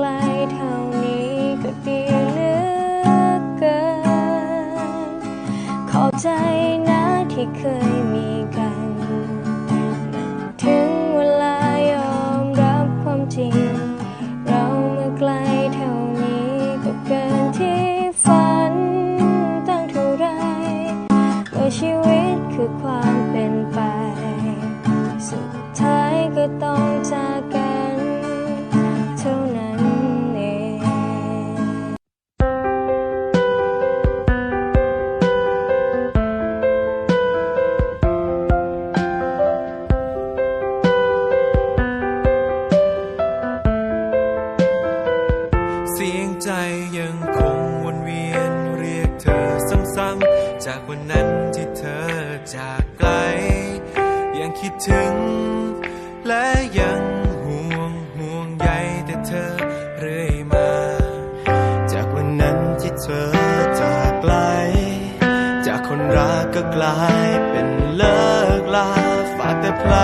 กลเท่านี้ก็ดีเหลือเกิน ขอบใจนะที่เคย สียงใจยังคงวนเวียนเรียกเธอซ้ำๆจากวันนั้นที่เธอจากไกล ยังคิดถึง และยังห่วงห่วงใยแต่เธอเรื่อยมา จากวันนั้นที่เธอจากไกล จากคนรักก็กลายเป็นเลิกลาฝากแต่แผล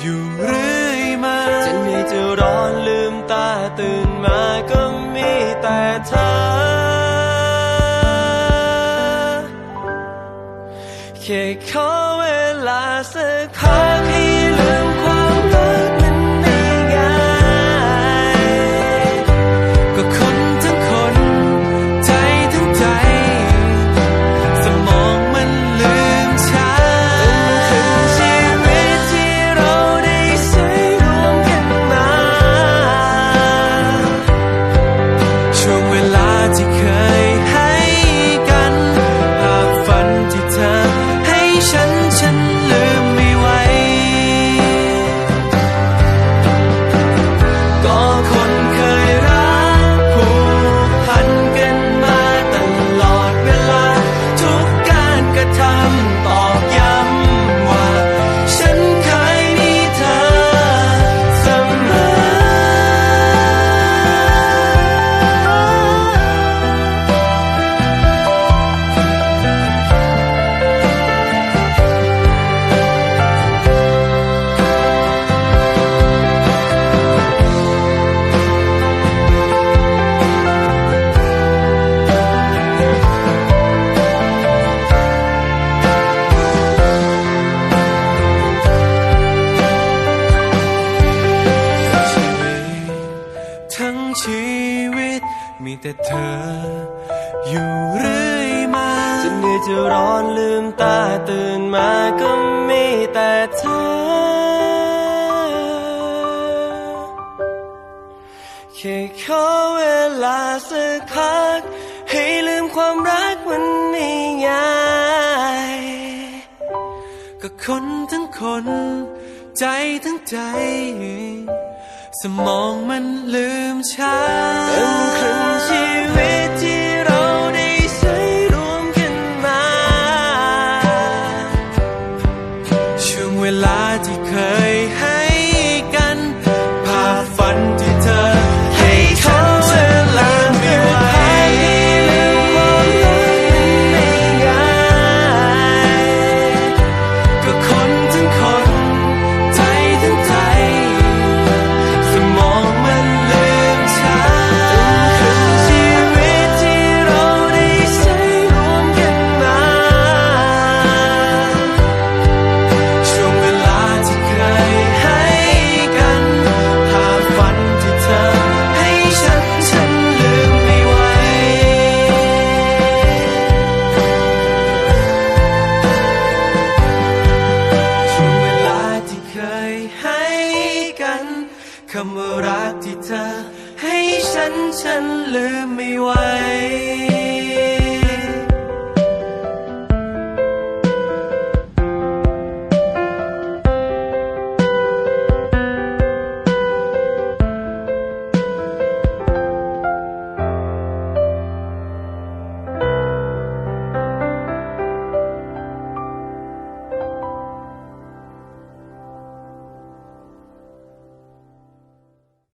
อยู่เรื่อยมาจะเหนื่อยจะร้อนลืมตาตื่นมาก็มีแต่เธอ แค่ขอเวลาสักพักให้ มีแต่เธอ อยู่เรื่อยมาจะเหนื่อยจะร้อนลืมตาตื่นมาก็มีแต่เธอ แค่ขอเวลาสักพัก ให้ลืมความรักมันไม่ง่ายก็คนทั้งคน ใจทั้งใจ สมองมันลืมฉันเป็นครึ่งชีวิต คำว่ารักที่เธอ ให้ฉันฉันลืมไม่ไหว